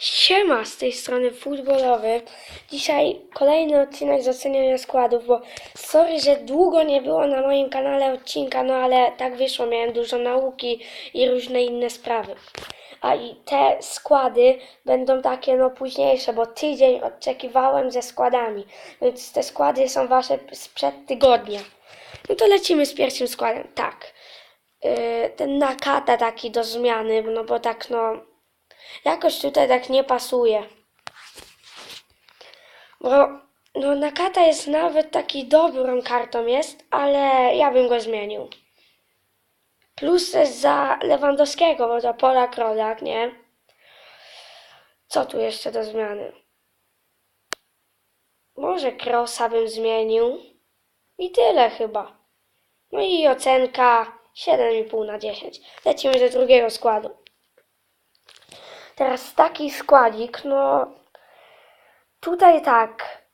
Siema, z tej strony futbolowy. Dzisiaj kolejny odcinek z oceniania składów, bo sorry, że długo nie było na moim kanale odcinka, no ale tak wyszło, miałem dużo nauki i różne inne sprawy. A i te składy będą takie no późniejsze, bo tydzień oczekiwałem ze składami, więc te składy są wasze sprzed tygodnia. No to lecimy z pierwszym składem, tak. Yy, ten Nakata taki do zmiany, no bo tak no jakoś tutaj tak nie pasuje. Bo no Nakata jest nawet taki dobrą kartą jest, ale ja bym go zmienił. Plus też za Lewandowskiego, bo to Polak Rodak, nie? Co tu jeszcze do zmiany? Może Krosa bym zmienił. I tyle chyba. No i ocenka 7,5 na 10. Lecimy do drugiego składu. Teraz taki składzik, no tutaj tak,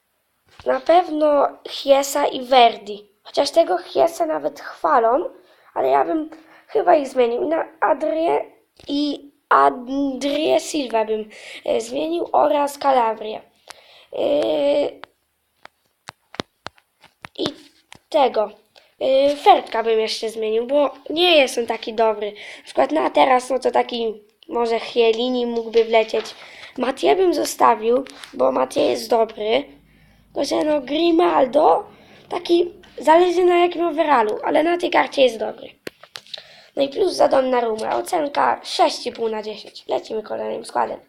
na pewno Chiesa i Verdi. Chociaż tego Chiesa nawet chwalą, ale ja bym chyba ich zmienił. Na Adrie i Adrie Silva bym e, zmienił oraz Calabria. Yy, I tego. Yy, Fertka bym jeszcze zmienił, bo nie jest on taki dobry. Na przykład na teraz, no to taki może Chiellini mógłby wlecieć. Matie bym zostawił, bo Matie jest dobry. Tylko, że no Grimaldo taki zależy na jakim overallu, ale na tej karcie jest dobry. No i plus za Donnarumma. Ocenka 6,5 na 10. Lecimy kolejnym składem.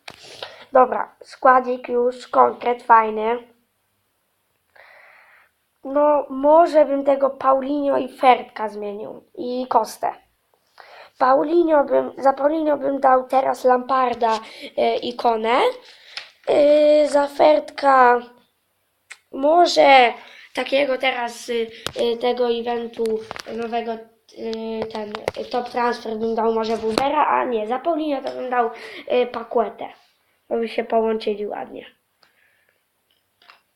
Dobra, składzik już, konkret fajny. No, może bym tego Paulinho i Fertka zmienił. I Kostę. Paulinho bym, za Paulinho bym dał teraz Lamparda e, ikonę. E, za Fertka może takiego teraz y, y, tego eventu nowego y, ten y, top transfer bym dał może Bulbera, a nie, za Paulinho to bym dał y, Pakuetę. Się połączyli ładnie.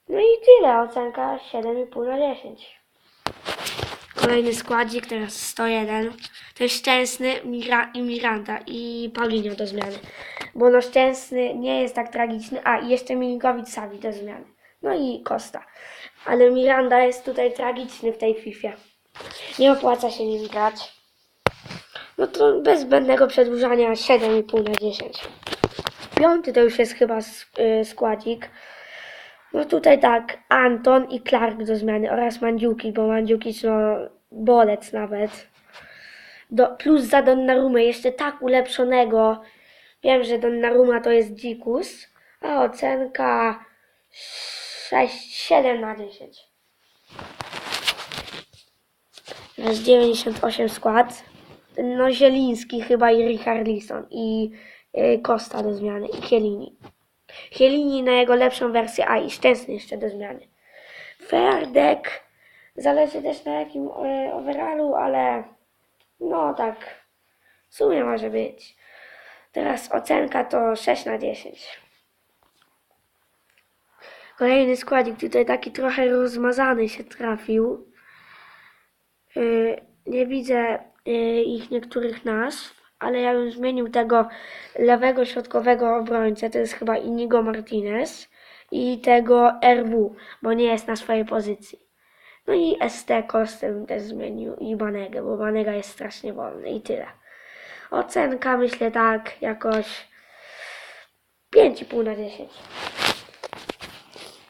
No i tyle, ocenka 7,5 na 10. Kolejny składzik, teraz 101. To jest Szczęsny Mira i Miranda i Paulinho do zmiany. Bo no Szczęsny nie jest tak tragiczny. A, jeszcze Milikowicz Savi do zmiany. No i Costa. Ale Miranda jest tutaj tragiczny w tej Fifie. Nie opłaca się nim grać. No to bez zbędnego przedłużania 7,5 na 10. Piąty to już jest chyba y, składzik. No tutaj tak, Anton i Clark do zmiany oraz Mandziuki, bo Mandziuki no bolec nawet. Do, plus za Donnarumę jeszcze tak ulepszonego. Wiem, że Donnarumma to jest dzikus, a ocenka 6, 7 na 10. Teraz 98 skład. No Zieliński chyba i Richarlison i y, Costa do zmiany i Chiellini. Chiellini na jego lepszą wersję, a i Szczęsny jeszcze do zmiany. Ferdek zależy też na jakim e, overallu, ale no tak w sumie może być. Teraz ocenka to 6 na 10. Kolejny składzik tutaj taki trochę rozmazany się trafił. Yy, nie widzę yy, ich niektórych nazw, ale ja bym zmienił tego lewego środkowego obrońcę, to jest chyba Inigo Martinez i tego RW, bo nie jest na swojej pozycji. No i ST Kostę też zmienił i Banegę, bo Banega jest strasznie wolny i tyle. Ocenka myślę tak jakoś 5,5 na 10.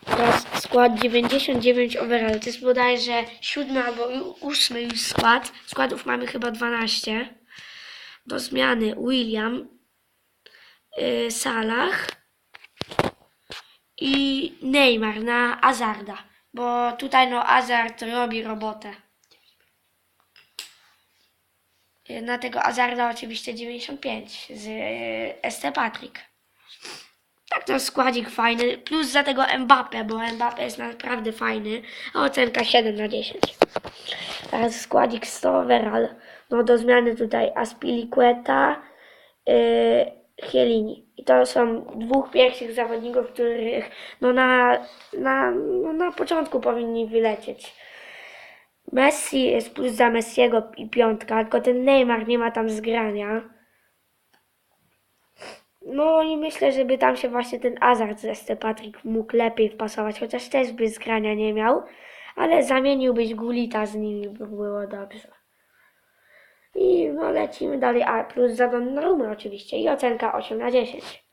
Teraz skład 99 overall. To jest bodajże siódmy albo ósmy już skład. Składów mamy chyba 12. Do zmiany William, yy, Salah i Neymar na Azarda. Bo tutaj no Azard robi robotę. Yy, Na tego Azarda oczywiście 95 z yy, ST Patrick. Tak, to składzik fajny, plus za tego Mbappe, bo Mbappe jest naprawdę fajny, a ocenka 7 na 10. Teraz składzik 100 overall, no do zmiany tutaj Aspilicueta, yy, Chiellini. I to są dwóch pierwszych zawodników, których no na, na, no na początku powinni wylecieć. Messi jest plus za Messiego i piątka, tylko ten Neymar nie ma tam zgrania. No i myślę, żeby tam się właśnie ten Azar ze Stepatrik mógł lepiej wpasować, chociaż też by zgrania nie miał, ale zamieniłbyś Gulita z nimi, by było dobrze. I no lecimy dalej, a plus za Donnarumma oczywiście i ocenka 8 na 10.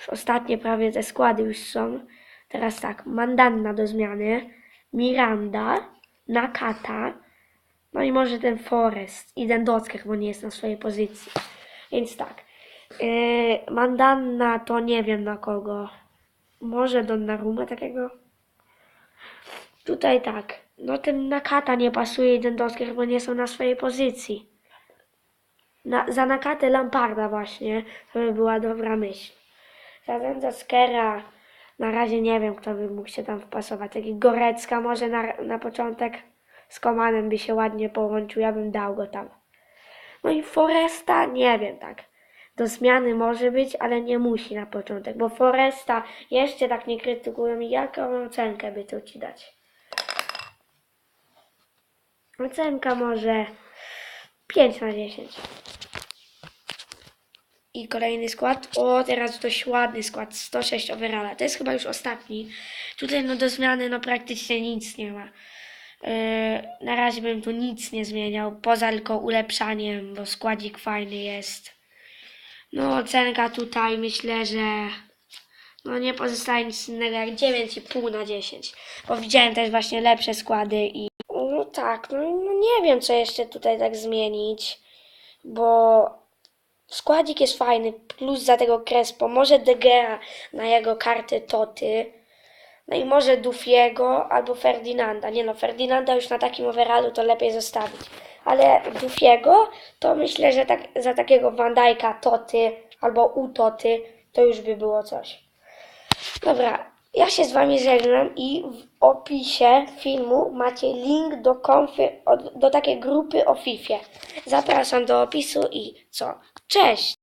Już ostatnie prawie te składy już są. Teraz tak, Mandanna do zmiany, Miranda, Nakata, no i może ten Forest i ten Docker, bo nie jest na swojej pozycji. Więc tak, yy, Mandanna to nie wiem na kogo. Może Donnarumma takiego? Tutaj tak, no ten Nakata nie pasuje i ten Docker, bo nie są na swojej pozycji. Na, za Nakatę Lamparda właśnie, to by była dobra myśl. Za ten Doskera na razie nie wiem, kto by mógł się tam wpasować. Taki Gorecka może na, na początek z Komanem by się ładnie połączył, ja bym dał go tam. No i Foresta nie wiem tak. Do zmiany może być, ale nie musi na początek, bo Foresta jeszcze tak nie krytykują jaką ocenkę by tu ci dać? Ocenka może 5 na 10. I kolejny skład. O, teraz dość ładny skład. 106 overalla. To jest chyba już ostatni. Tutaj no do zmiany no praktycznie nic nie ma. Yy, na razie bym tu nic nie zmieniał, poza tylko ulepszaniem, bo składzik fajny jest. No ocenka tutaj myślę, że no nie pozostaje nic innego jak 9,5 na 10. Bo widziałem też właśnie lepsze składy i tak, no, no nie wiem co jeszcze tutaj tak zmienić, bo składzik jest fajny, plus za tego Crespo, może De Gea na jego karty Toty, no i może Dufiego albo Ferdinanda. Nie no, Ferdinanda już na takim overallu to lepiej zostawić. Ale Dufiego to myślę, że tak, za takiego Van Dijk'a Toty albo u to już by było coś. Dobra, ja się z Wami żegnam i w opisie filmu macie link do konfy, do takiej grupy o Fifie. Zapraszam do opisu i co? Cześć!